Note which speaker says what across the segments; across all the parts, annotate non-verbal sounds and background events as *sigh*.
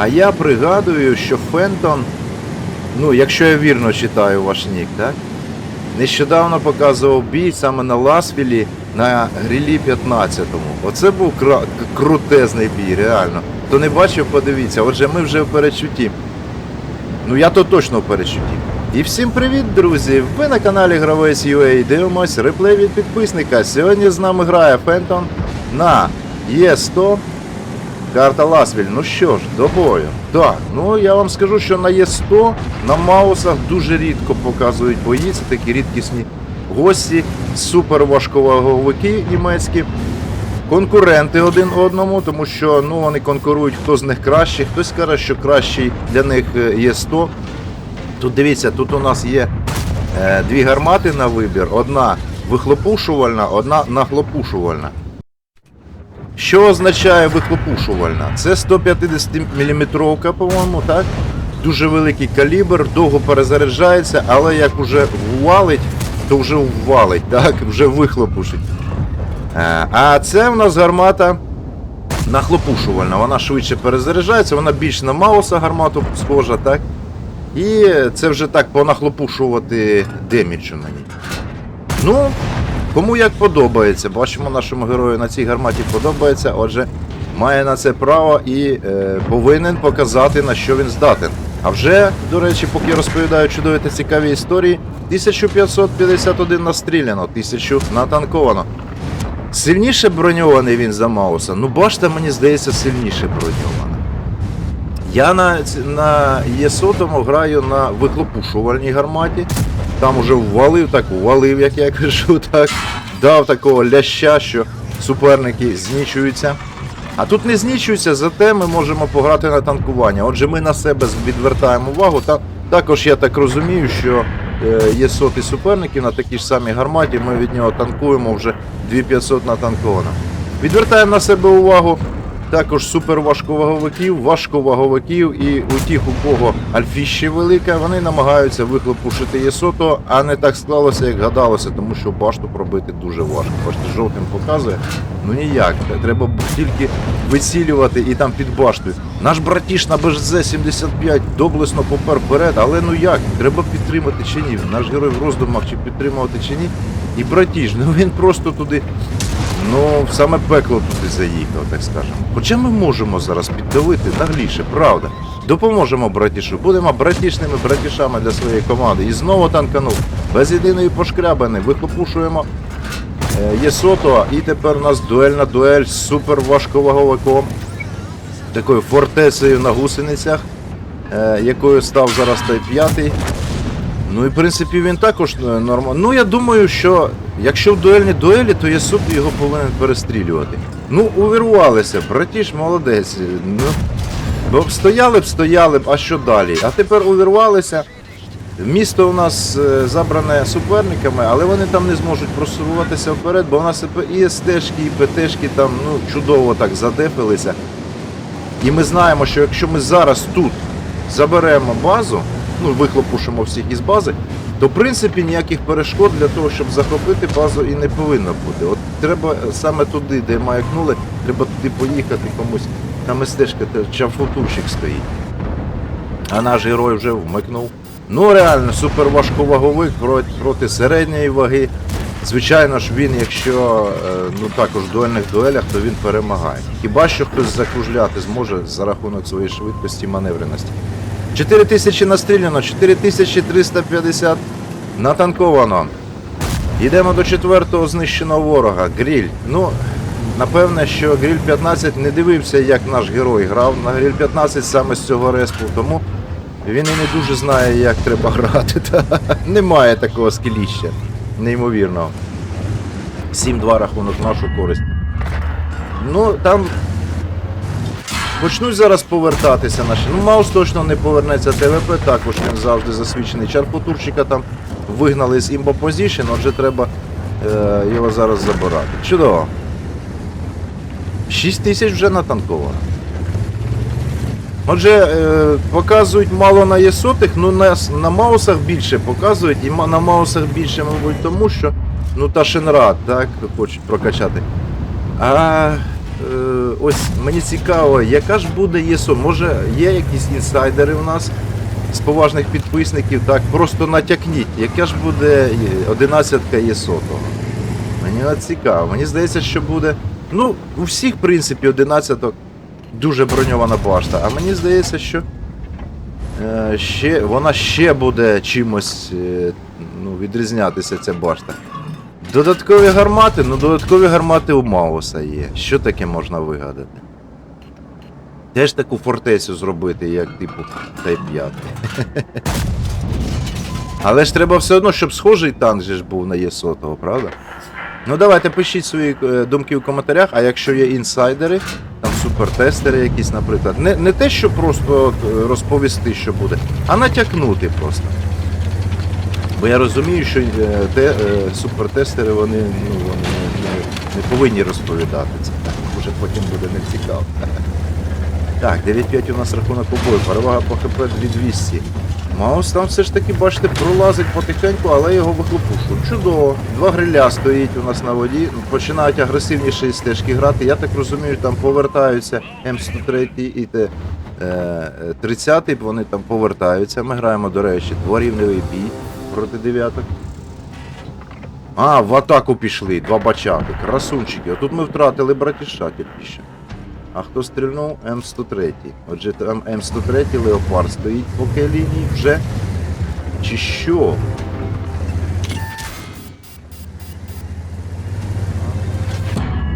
Speaker 1: А я пригадую, що Фентон, ну, якщо я вірно читаю ваш нік, так? Нещодавно показував бій саме на Ласвілі на грилі 15-му. Оце був кра- крутезний бій, реально. Хто не бачив, подивіться. Отже, ми вже в перечутті. Ну я то точно в перечутті. І всім привіт, друзі! Ви на каналі Гравець UA дивимось реплей від підписника. Сьогодні з нами грає Фентон на Е100 Карта Ласвіль. Ну що ж, до бою. Так, ну я вам скажу, що на Е100 на Маусах дуже рідко показують бої. Це такі рідкісні гості, супер важковаговики німецькі. Конкуренти один одному, тому що ну вони конкурують, хто з них кращий, хтось каже, що кращий для них е, є 100. Тут дивіться, тут у нас є е, дві гармати на вибір: одна вихлопушувальна, одна нахлопушувальна. Що означає вихлопушувальна? Це 150 мм, по-моєму, так? Дуже великий калібр, довго перезаряджається, але як вже ввалить, то вже ввалить, *laughs* так? Вже вихлопушить. Е, А це в нас гармата нахлопушувальна. Вона швидше перезаряджається, вона більш на Мауса гармату схожа, так? І це вже так понахлопушувати деміджу на ній. Ну, кому як подобається. Бачимо, нашому герою на цій гарматі подобається, отже, має на це право і е, повинен показати, на що він здатен. А вже, до речі, поки розповідаю чудові та цікаві історії, 1551 настріляно, 1000 натанковано. Сильніше броньований він за Мауса. Ну, башта, мені здається, сильніше броньована. Я на, на Є100 граю на вихлопушувальній гарматі. Там уже ввалив, так ввалив, як я кажу, *laughs* так. Дав такого ляща, що суперники знічуються. А тут не знічуються, зате ми можемо пограти на танкування. Отже, ми на себе відвертаємо увагу. Та, також я так розумію, що е, є соти суперників на такій ж самій гарматі, ми від нього танкуємо вже 2500 натанковано. Відвертаємо на себе увагу також суперважковаговиків, важковаговиків і у тих, у кого альфіще велика, вони намагаються вихлопушити єсото, а не так склалося, як гадалося, тому що башту пробити дуже важко. Бачите, жовтим показує. Ну ніяк, треба тільки вицілювати і там під баштою. Наш братіш на БЖЗ-75 доблесно попер вперед, але ну як? Треба підтримати чи ні? Наш герой в роздумах чи підтримувати чи ні. І братіш, ну він просто туди Ну, саме пекло туди заїхав, так скажемо. Хоча ми можемо зараз піддавити нагліше, правда. Допоможемо братішу. Будемо братішними братішами для своєї команди. І знову танканув. Без єдиної пошкрябини. Вихлопушуємо е, Єсото. І тепер у нас дуельна дуель з супер важковаговиком. Такою фортецею на гусеницях, е, якою став зараз той п'ятий. Ну і в принципі він також нормально. Ну я думаю, що якщо в дуельні дуелі, то Єсуп його повинен перестрілювати. Ну, увірвалися, братіш, молодець. Ну, бо стояли б, стояли б, а що далі? А тепер увірвалися. Місто у нас е, забране суперниками, але вони там не зможуть просуватися вперед, бо у нас і СТшки, і ПТшки там ну, чудово так задефилися. І ми знаємо, що якщо ми зараз тут заберемо базу, ну вихлопушимо всіх із бази, то в принципі ніяких перешкод для того, щоб захопити базу і не повинно бути. От треба саме туди, де маякнули, треба туди поїхати комусь. Там стежка чафутурщик стоїть. А наш герой вже вмикнув. Ну реально, суперважковаговик проти середньої ваги. Звичайно ж, він, якщо е, ну також в дуельних дуелях, то він перемагає. Хіба що хтось закружляти зможе за рахунок своєї швидкості і маневреності. 4000 настріляно, 4350 натанковано. Йдемо до четвертого знищеного ворога. Гріль. Ну, напевне, що Гріль 15 не дивився, як наш герой грав на Гріль 15 саме з цього респу, тому він і не дуже знає, як треба грати. *laughs* Та, немає такого скіліща. Неймовірного. 7-2 рахунок нашу користь. Ну, там Почнуть зараз повертатися наші. Ну, Маус точно не повернеться ТВП, також він завжди засвідчений. Чарпотурчика там вигнали з імбо позішн, отже треба е, його зараз забирати. Чудово. 6 тисяч вже натанковано. Отже, е, показують мало на єсотих, ну на, на маусах більше показують, і на маусах більше, мабуть, тому що ну та Шенрад, так, хочуть прокачати. А ось мені цікаво, яка ж буде ЄСО? Може є якісь інсайдери у нас з поважних підписників, так просто натякніть, яка ж буде 11-ка ЄСО того. Мені цікаво. Мені здається, що буде. Ну, у всіх, в принципі, 11-ок дуже броньована башта. А мені здається, що е, ще, вона ще буде чимось е, ну, відрізнятися, ця башта. Додаткові гармати, ну додаткові гармати у Мауса є. Що таке можна вигадати? Теж таку фортецю зробити, як типу Type 5. *laughs* Але ж треба все одно, щоб схожий танк же ж був на Є100, правда? Ну давайте пишіть свої е, думки в коментарях, а якщо є інсайдери, там супертестери якісь, наприклад. Не, не те, що просто розповісти, що буде, а натякнути просто. Бо я розумію, що е, те, е, супертестери вони, ну, вони не, не, не повинні розповідати це. Так, Уже потім буде нецікаво. Так, 9-5 у нас рахунок обою, перевага по ХП 2200. Маус там все ж таки, бачите, пролазить потихеньку, але його вихлопушують. Чудово. Два гриля стоїть у нас на воді, починають агресивніше стежки грати. Я так розумію, там повертаються М103 і Т. е, 30 вони там повертаються. Ми граємо, до речі, дворівневий бій проти дев'яток. А, в атаку пішли, два бачати, красунчики. Отут ми втратили братіша тільки. А хто стрільнув? М103. Отже, там М103 Леопард стоїть по лінії вже. Чи що?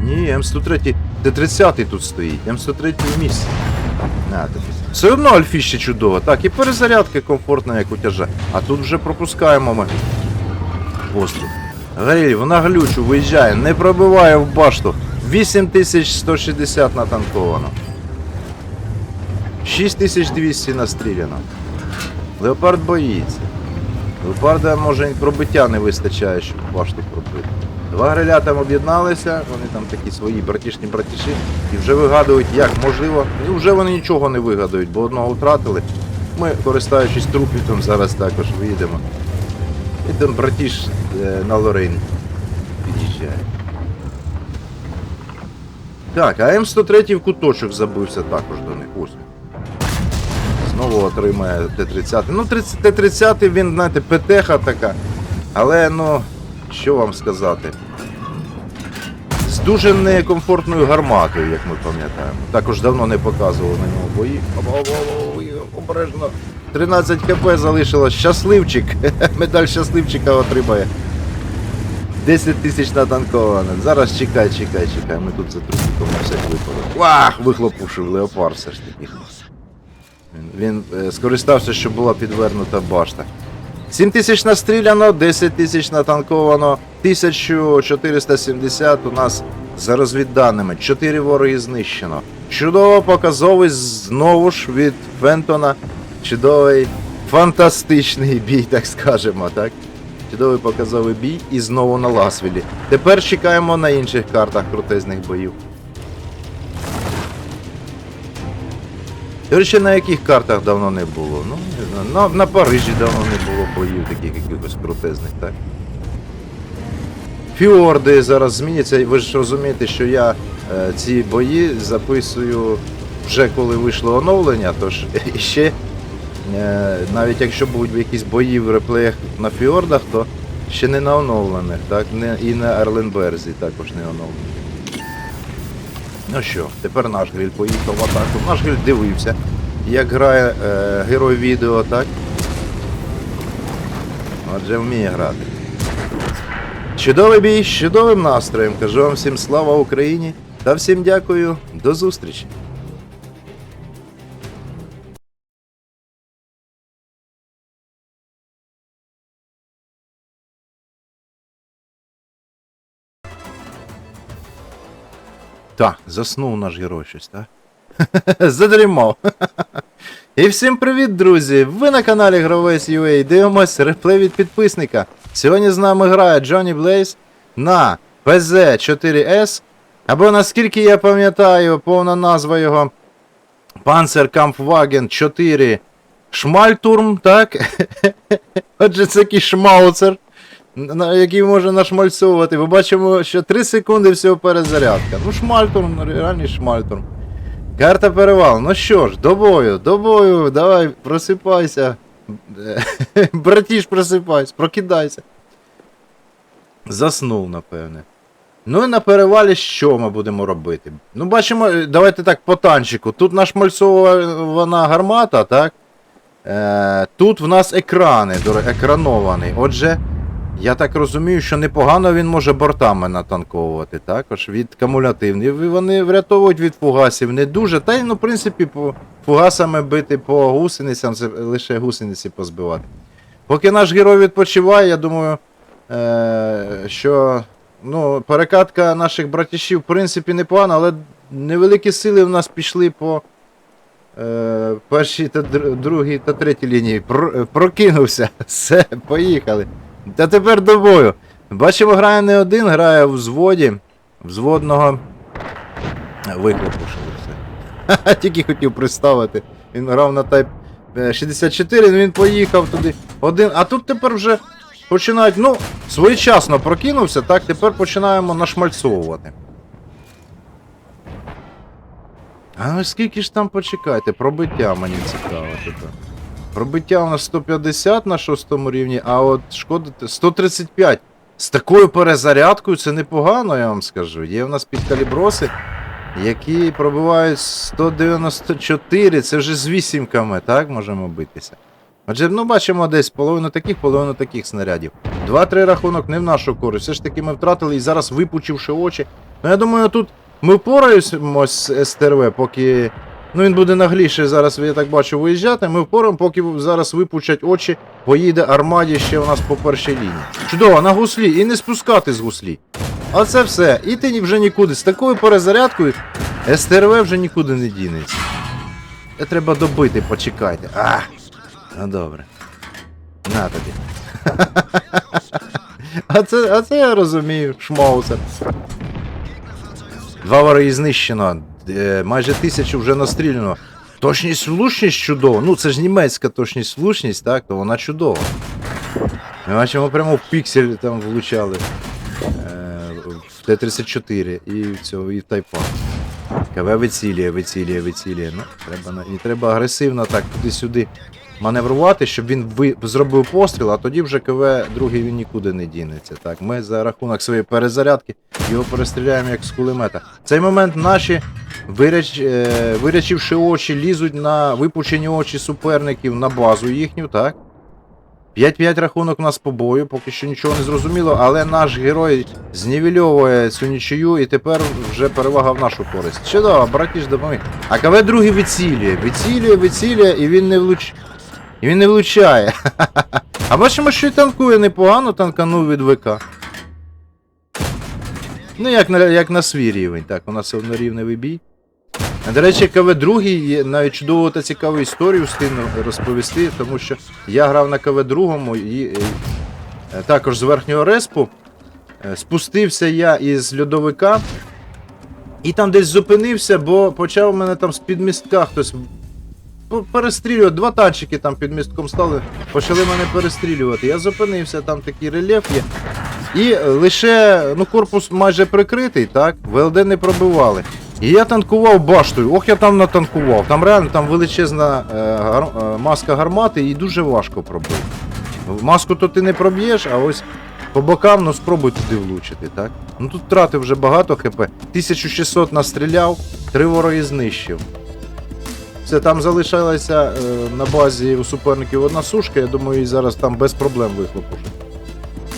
Speaker 1: Ні, М103. Т-30 тут стоїть. М103 в Все одно альфіще чудово. Так, і перезарядка комфортна, як у тяжа. А тут вже пропускаємо ми. Постріл. Горіль, вона глючу, виїжджає, не пробиває в башту. 8160 натанковано. 6200 настріляно. Леопард боїться. Леопарда може пробиття не вистачає, щоб башту пробити. Два гриля там об'єдналися, вони там такі свої братішні братіші, і вже вигадують, як можливо. І вже вони нічого не вигадують, бо одного втратили. Ми, користуючись трупітом, зараз також виїдемо. І там братіш е, на Лорейн під'їжджає. Так, а М103 в куточок забився також до них. Ось. Знову отримає Т-30. Ну, Т-30 він, знаєте, ПТХа така. Але ну, що вам сказати? З дуже некомфортною гарматою, як ми пам'ятаємо. Також давно не показував на нього бої. Обережно. 13 хп залишилось. Щасливчик. *laughs* Медаль щасливчика отримає. 10 тисяч натанковано. Зараз чекай, чекай, чекай. Ми тут за трусиком на всяк випадок. Вах! Вихлопушив леопард все ж таки. Він, він е, скористався, що була підвернута башта. 7 тисяч настріляно, 10 тисяч натанковано, 1470 у нас за розвідданими. 4 вороги знищено. Чудово показовий знову ж від Фентона. Чудовий, фантастичний бій, так скажемо, так? Чудовий показовий бій і знову на Ласвілі. Тепер чекаємо на інших картах крутезних боїв. До речі, на яких картах давно не було? Ну. На, на Парижі давно не було боїв таких якихось крутезних, так? Фіорди зараз зміняться. Ви ж розумієте, що я е, ці бої записую вже коли вийшло оновлення, тож *laughs* ще е, навіть якщо будуть якісь бої в реплеях на фіордах, то ще не на оновлених, так? Не, і на Ерленберзі також не оновлені. Ну що, тепер наш гриль поїхав в атаку. Наш гриль дивився, як грає е, герой відео, так? Отже, вміє грати. Чудовий бій з чудовим настроєм. Кажу вам всім слава Україні та всім дякую. До зустрічі. Так, заснув наш герой щось, так? *laughs* Задрімав. *laughs* І всім привіт, друзі! Ви на каналі Гравець UA дивимось реплей від підписника. Сьогодні з нами грає Джонні Блейз на PZ4S. Або наскільки я пам'ятаю, повна назва його Panzer Kampfwagen 4 Шмальтурм, так? *laughs* Отже, це такий шмауцер. який може нашмальцовувати. Ми бачимо, що 3 секунди всього перезарядка. Ну, шмальтурм, ну, реальний шмальтурм. Карта перевал. Ну що ж, до бою, до бою, давай, просипайся. *laughs* Братіш, просипайся, прокидайся. Заснув, напевне. Ну і на перевалі що ми будемо робити? Ну, бачимо, давайте так по танчику. Тут нашмальцована гармата, так? Е, тут в нас екрани, екранований. Отже, я так розумію, що непогано він може бортами натанковувати, також від кумулятивних. Вони врятовують від фугасів не дуже. Та й, ну, в принципі, по фугасами бити по гусеницям, лише гусениці позбивати. Поки наш герой відпочиває, я думаю, е, що ну, перекатка наших братішів, в принципі, непогана, але невеликі сили в нас пішли по е, першій та др- другій та третій лінії. Про, прокинувся. *laughs* Все, поїхали. Та тепер до бою. Бачимо, грає не один, грає в взводі. Взводного. Вихлопу, що ви все. *laughs* Тільки хотів представити. Він грав на е, 64, ну він поїхав туди. Один. А тут тепер вже починають. Ну, своєчасно прокинувся, так, тепер починаємо нашмальцовувати. А ну скільки ж там почекайте, пробиття мені цікаво тепер. Пробиття у нас 150 на шостому рівні, а от шкода 135. З такою перезарядкою це непогано, я вам скажу. Є в нас підкаліброси, які пробивають 194, це вже з вісімками, так, можемо битися. Отже, ну бачимо десь половину таких, половину таких снарядів. 2-3 рахунок не в нашу користь. Все ж таки ми втратили і зараз випучивши очі. Ну я думаю, тут ми впораємось з СТРВ, поки. Ну він буде нагліше зараз, я так бачу, виїжджати. Ми впораємо, поки зараз випучать очі, поїде армаді ще у нас по першій лінії. Чудово, на гуслі і не спускати з гуслі. А це все. І ти вже нікуди. З такою перезарядкою СТРВ вже нікуди не дінеться. Це треба добити, почекайте. А, ну добре. На тобі. *laughs* А це, а це я розумію, шмаусер. Два вороги знищено, майже тисячу вже настріляно. Точність влучність чудова. Ну це ж німецька точність влучність, так, то вона чудова. Ми бачимо прямо в піксель там влучали. Е, в Т-34 і в цього, і в Тайпан. КВ вицілює, вицілює, вицілює. Ну, треба, і треба агресивно так туди-сюди маневрувати, щоб він ви... зробив постріл, а тоді вже КВ другий він нікуди не дінеться. Так, ми за рахунок своєї перезарядки його перестріляємо як з кулемета. В цей момент наші, виряч... е... вирячивши очі, лізуть на випучені очі суперників на базу їхню, так? 5-5 рахунок у нас по бою, поки що нічого не зрозуміло, але наш герой знівельовує цю нічию і тепер вже перевага в нашу користь. Чудово, братіш допоміг. А КВ другий вицілює, вицілює, вицілює, і він не влуч... І він не влучає. *laughs* А бачимо, що і танкує непогано, танканув від ВК. Ну, як на, як на свій рівень, так, у нас однорівневий бій. До речі, КВ другий є навіть чудову та цікаву історію встигну розповісти, тому що я грав на КВ другому і е, також з верхнього респу. Е, Спустився я із льодовика і там десь зупинився, бо почав мене там з-під містка хтось перестрілювати. Два танчики там під містком стали, почали мене перестрілювати. Я зупинився, там такий рельєф є. І лише ну, корпус майже прикритий, так? ВЛД не пробивали. І я танкував баштою. Ох, я там натанкував. Там реально там величезна е, гар- е, маска гармати і дуже важко пробити. Маску то ти не проб'єш, а ось по бокам, ну спробуй туди влучити, так? Ну тут втрати вже багато хп. 1600 настріляв, три вороги знищив. Це там залишалася е, на базі у суперників одна сушка, я думаю, і зараз там без проблем вихлопушить.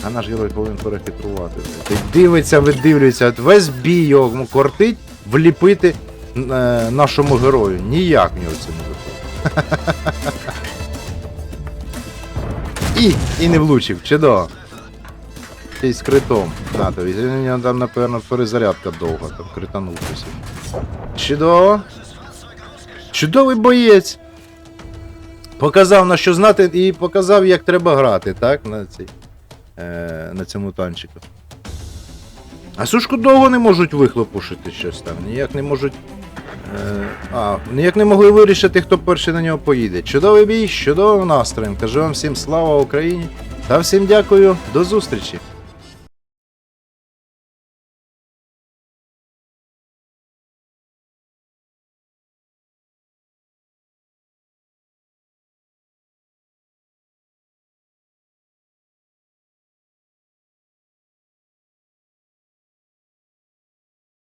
Speaker 1: А наш герой повинен перехитрувати. Ти дивиться, видивлюється, весь бій його кортить вліпити е, нашому герою. Ніяк в нього це не виходить. І, і не влучив, чудово. Ще з критом. У нього там, напевно, перезарядка довга, там кританув. Чудово. Чудовий боєць. Показав на що знати і показав, як треба грати, так? На, цій, е, на цьому танчику. А сушку довго не можуть вихлопушити щось там. Ніяк не можуть. Е, а, ніяк не могли вирішити, хто перший на нього поїде. Чудовий бій, чудовим настроєм. Кажу вам всім слава Україні Та всім дякую, до зустрічі!